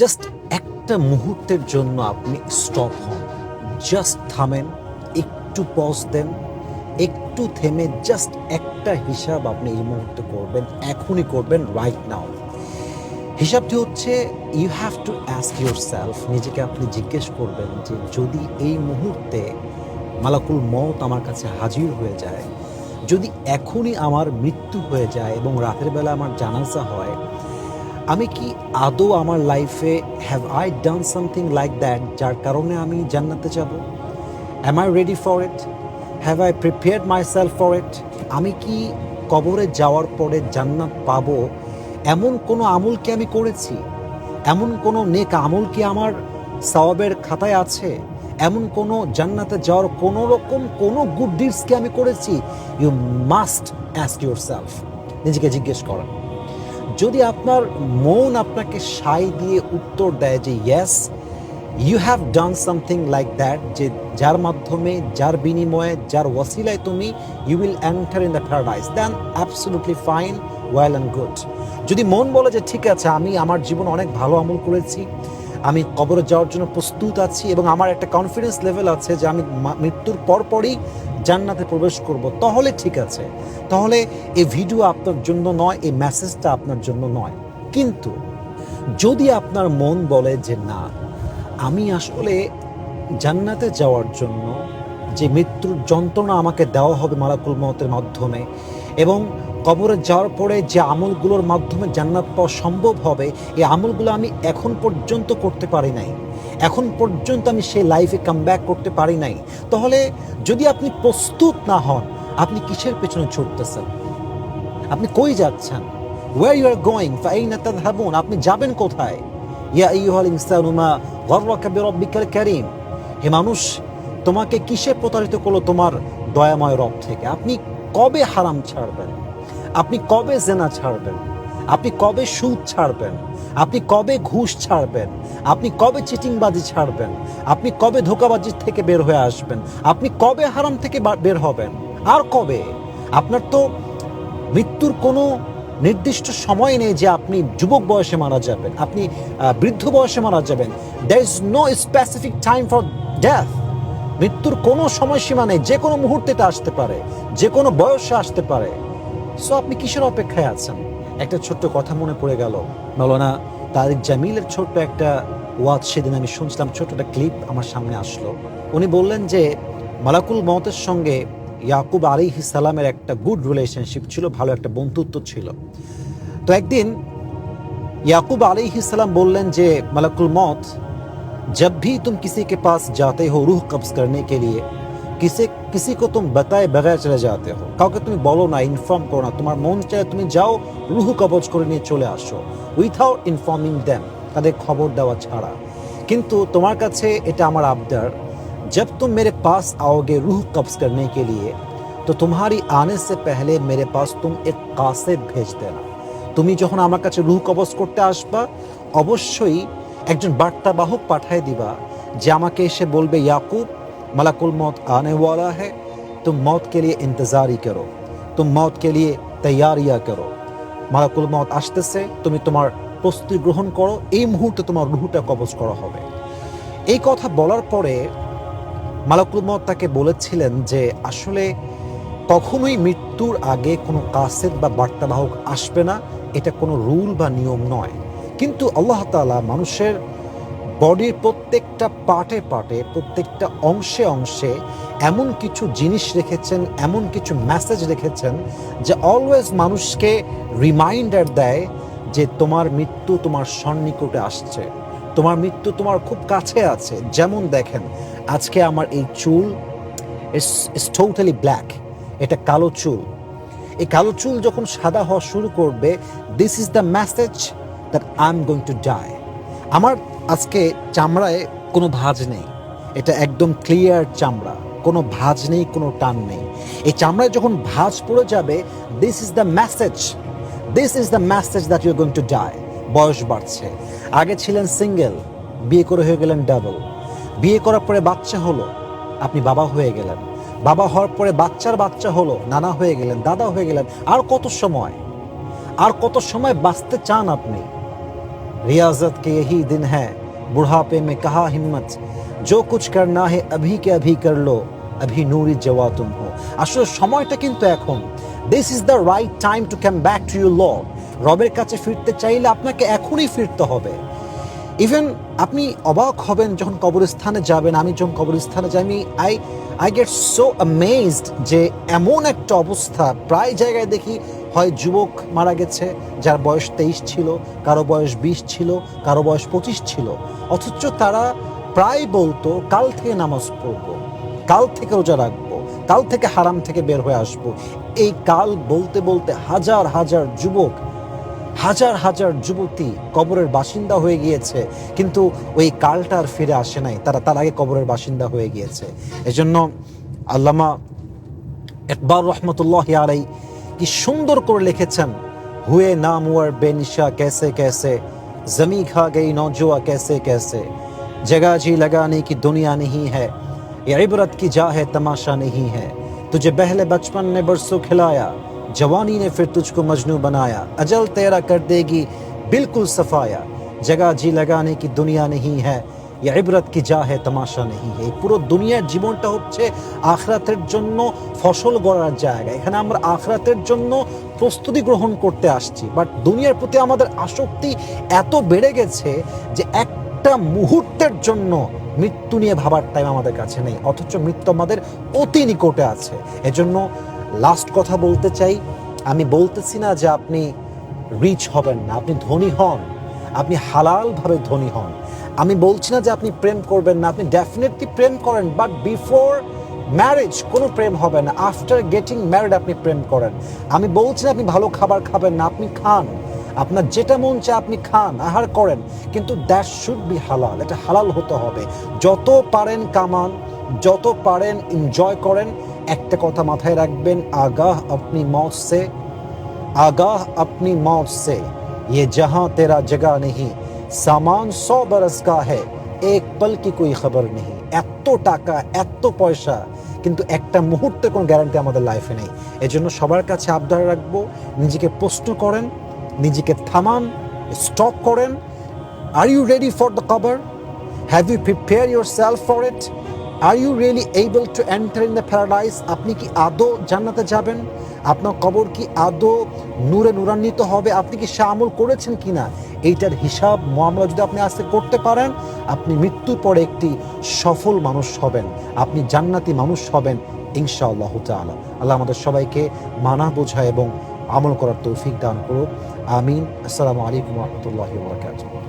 Just একটা মুহূর্তের জন্য আপনি স্টপ হন। জাস্ট থামেন, একটু পজ দেন, একটু থেমে জাস্ট একটা হিসাব আপনি এই মুহূর্তে করবেন, এখনই করবেন রাইট নাও হিসাবটি হচ্ছে you have to ask yourself নিজেকে আপনি জিজ্ঞেস করবেন যে যদি এই মুহূর্তে মালাকুল মত আমার কাছে হাজির হয়ে যায়, যদি এখনই আমার মৃত্যু হয়ে যায় এবং রাতের বেলা আমার জানাজা হয় আমি কি আদৌ আমার লাইফে have I done something like that যার কারণে আমি জান্নাতে যাব? Am I ready for it have I prepared myself for it আমি কি কবরে যাওয়ার পরে জান্নাত পাবো? এমন কোনো আমল কি আমি করেছি? এমন কোনো নেক আমল কি আমার সওয়াবের খাতায় আছে? এমন কোনো জান্নাতে যাওয়ার কোনো রকম কোনো গুড ডিডস কি আমি করেছি? You must ask yourself নিজেকে জিজ্ঞেস করা। যদি আপনার মন আপনাকে সাই দিয়ে উত্তর দেয় যে yes you have done something like that যে যার মাধ্যমে, যার বিনিময়ে, যার ওয়াসিলায় তুমি you will enter in the paradise then absolutely fine well and good যদি মন বলে যে ঠিক আছে, আমি আমার জীবন অনেক ভালো আমল করেছি, আমি কবরে যাওয়ার জন্য প্রস্তুত আছি এবং আমার একটা কনফিডেন্স লেভেল আছে যে আমি মৃত্যুর পরপরই জান্নাতে প্রবেশ করব, তাহলে ঠিক আছে। তাহলে এই ভিডিও আপনার জন্য নয় এই মেসেজটা আপনার জন্য নয়। কিন্তু যদি আপনার মন বলে যে না, আমি আসলে জান্নাতে যাওয়ার জন্য যে মৃত্যুর যন্ত্রণা আমাকে দেওয়া হবে মালাকুল মতের মাধ্যমে এবং কবরে যাওয়ার পরে যে আমলগুলোর মাধ্যমে জান্নাত পাওয়া সম্ভব হবে, এই আমলগুলো আমি এখন পর্যন্ত করতে পারি নাই। এখন পর্যন্ত আমি সেই লাইফে কাম করতে পারি নাই। তাহলে যদি আপনি প্রস্তুত না হন, আপনি কিসের পেছনে ছুটতেছেন? আপনি কই যাচ্ছেন? ওয়ার ইউ আর গোয়িং ফাইনা তাদহাবুন আপনি যাবেন কোথায়? ইয়া আইয়ুহাল ইনসানু মা গররাকা বিরাব্বিকাল কারীম। হে মানুষ, তোমাকে কিসে প্রতারিত করল তোমার দয়াময় রব থেকে? আপনি কবে হারাম ছাড়বেন? আপনি কবে জেনা ছাড়বেন? আপনি কবে সুদ ছাড়বেন? আপনি কবে ঘুষ ছাড়বেন? আপনি কবে চিটিংবাজি ছাড়বেন? আপনি কবে ধোকাবাজি থেকে বের হয়ে আসবেন? আপনি কবে হারাম থেকে বের হবেন? আর কবে? আপনার তো মৃত্যুর কোনো নির্দিষ্ট সময় নেই যে আপনি যুবক বয়সে মারা যাবেন, আপনি বৃদ্ধ বয়সে মারা যাবেন। There is no specific time for death মৃত্যুর কোনো সময়সীমা নেই, যে কোনো মুহূর্তে আসতে পারে, যে কোনো বয়সে আসতে পারে। সো আপনি কিসের অপেক্ষায় আছেন? একটা ছোট্ট কথা মনে পড়ে গেল মৌলানা তারিক জামিলের ছোট্ট একটা ওয়াজ সেদিন আমি শুনছিলাম ছোট্ট একটা ক্লিপ আমার সামনে আসলো উনি বললেন যে মালাকুল মতের সঙ্গে ইয়াকুব আলী সালামের একটা গুড রিলেশনশিপ ছিল ভালো একটা বন্ধুত্ব ছিল তো একদিন याकूब सलाम बोलन जे मलकुल मौत जब भी तुम किसी के पास जाते हो रूह कब्ज करने के लिए किसी किसी को तुम बताए बगैर चले जाते हो কাউকে তুমি বলো না ইনফর্ম করো না তোমার মন চায় তুমি যাও রুহ কবজ করে নিয়ে চলে আসো উইথাউট ইনফর্মিং দেম তাদের খবর দেওয়া ছাড়া কিন্তু তোমার কাছে এটা আমার আবদার जब तुम मेरे पास आओगे रूह कब्ज करने के लिए तो तुम्हारी आने से पहले मेरे पास तुम एक कासिद भेज देना তুমি যখন আমার কাছে রুহ কবজ করতে আসবা অবশ্যই একজন বার্তাবাহক পাঠায় দিবা যে আমাকে এসে বলবে ইয়াকুব মালাকুল মত আনে ওয়ালা হে तुम মত के लिए इंतज़ारी करो। तुम मौत के लिए तैयारियाँ करो। মালাকুল মত আসতেছে তুমি তোমার প্রস্তুতি গ্রহণ করো এই মুহূর্তে তোমার রুহুটা কবজ করা হবে। এই কথা বলার পরে মালাকুল মত তাকে বলেছিলেন যে, আসলে কখনোই মৃত্যুর আগে কোনো কাসেদ বা বার্তাবাহক আসবে না। এটা কোনো রুল বা নিয়ম নয়। কিন্তু আল্লাহ তালা মানুষের বডির প্রত্যেকটা পার্টে পার্টে, প্রত্যেকটা অংশে অংশে এমন কিছু জিনিস রেখেছেন, এমন কিছু মেসেজ রেখেছেন যে অলওয়েজ মানুষকে রিমাইন্ডার দেয় যে তোমার মৃত্যু তোমার সন্নিকটে আসছে। তোমার মৃত্যু তোমার খুব কাছে আছে। যেমন দেখেন, আজকে আমার এই চুল ইটস টোটালি ব্ল্যাক এটা কালো চুল। এই কালো চুল যখন সাদা হওয়া শুরু করবে this is the message that I am going to die আমার আজকে চামড়ায় কোনো ভাঁজ নেই। এটা একদম ক্লিয়ার চামড়া। কোনো ভাঁজ নেই, কোনো টান নেই। এই চামড়ায় যখন ভাঁজ পড়ে যাবে this is the message this is the message that you going to die বয়স বাড়ছে। আগে ছিলেন সিঙ্গেল বিয়ে করে হয়ে গেলেন ডাবল বিয়ে করার পরে বাচ্চা হলো, আপনি বাবা হয়ে গেলেন। বাবা হওয়ার পরে বাচ্চার বাচ্চা হলো, নানা হয়ে গেলেন, দাদা হয়ে গেলেন। আর কত সময়? আর কত সময় বাঁচতে চান আপনি? रियाजत के यही दिन है बुढ़ापे में कहा हिम्मत जो कुछ करना है अभी के अभी कर लो अभी নূরি জওয়া তুম হো আসলে সময়টা কিন্তু এখন this is the right time to come back to your lord রবের কাছে ফিরতে চাইলে আপনাকে এখনই ফিরতে হবে ইভেন আপনি অবাক হবেন যখন কবরস্থানে যাবেন আমি যখন কবরস্থানে যাই আমি I I get so amazed যে এমন একটা অবস্থা প্রায় জায়গায় দেখি হয় যুবক মারা গেছে, যার বয়স তেইশ ছিল, কারও বয়স বিশ ছিল, কারও বয়স পঁচিশ ছিল। অথচ তারা প্রায় বলতো, কাল থেকে নামাজ পড়ব, কাল থেকে রোজা রাখব, কাল থেকে হারাম থেকে বের হয়ে আসব। এই কাল বলতে বলতে হাজার হাজার যুবক, হাজার হাজার যুবতী কবরের বাসিন্দা হয়ে গিয়েছে। কিন্তু ওই কালটা আর ফিরে আসে নাই, তারা তার আগে কবরের বাসিন্দা হয়ে গিয়েছে। এজন্য আল্লামা একবার রহমতুল্লাহ আলাই কি সুন্দর করে লিখেছেন হুয়ে নাম ওয়ার বেনিশা कैसे कैसे जमी खा गई नौजुआ कैसे कैसे जगह जी लगाने की दुनिया नहीं है ये इबरत की जा है तमाशा नहीं है तुझे पहले बचपन ने बरसों खिलाया जवानी ने फिर तुझको मजनू बनाया अजल तेरा कर देगी बिल्कुल सफाया जगह जी लगाने की दुनिया नहीं है ये ইবরত কি যা হে তামাশা নেই? এই পুরো দুনিয়ার জীবনটা হচ্ছে আখরাতের জন্য ফসল গড়ার জায়গা। এখানে আমরা আখরাতের জন্য প্রস্তুতি গ্রহণ করতে আসছি। বাট দুনিয়ার প্রতি আমাদের আসক্তি এত বেড়ে গেছে যে একটা মুহূর্তের জন্য মৃত্যু নিয়ে ভাবার টাইম আমাদের কাছে নেই। অথচ মৃত্যু আমাদের অতি নিকটে আছে। এজন্য লাস্ট কথা বলতে চাই। আমি বলতেছি না যে আপনি রিচ হবেন না, আপনি ধনী হন। আপনি হালালভাবে ধনী হন। আমি বলছি না যে আপনি প্রেম করবেন না, আপনি ডেফিনেটলি প্রেম করেন বাট বিফোর ম্যারেজ কোনো প্রেম হবে না আফটার গেটিং ম্যারিড আপনি প্রেম করেন। আমি বলছি না আপনি ভালো খাবার খাবেন না, আপনি খান। আপনার যেটা মন চায় আপনি খান, আহার করেন, কিন্তু দ্যাট শুড বি হালাল, এটা হালাল হতে হবে। যত পারেন কামান, যত পারেন এনজয় করেন, একটা কথা মাথায় রাখবেন, আগাহ আপনি মত সে আগাহ আপনি মত সে ये जहां तेरा जगह नहीं सामान सौ बरस का है एक पल की कोई खबर नहीं এত টাকা এত পয়সা কিন্তু একটা মুহূর্তে কোনো গ্যারান্টি আমাদের লাইফে নেই এজন্য সবার কাছে আবদার রাখবো নিজেকে প্রশ্ন করেন নিজেকে থামান স্টপ করেন are you ready for the cover have you prepare yourself for it are you really able to enter in the paradise আপনি কি আদৌ জান্নাতে যাবেন? আপনার কবর কি আদৌ নূরে নূরান্বিত হবে? আপনি কি সে আমল করেছেন কিনা? এইটার হিসাব মামলা যদি আপনি আজকে করতে পারেন, আপনি মৃত্যুর পরে একটি সফল মানুষ হবেন। আপনি জান্নাতি মানুষ হবেন, ইনশাআল্লাহ তাআলা। আল্লাহ আমাদের সবাইকে মানা, বোঝা এবং আমল করার তৌফিক দান করুক। আমিন। আসসালামু আলাইকুম রহমতুল্লাহ বরকাতুহ।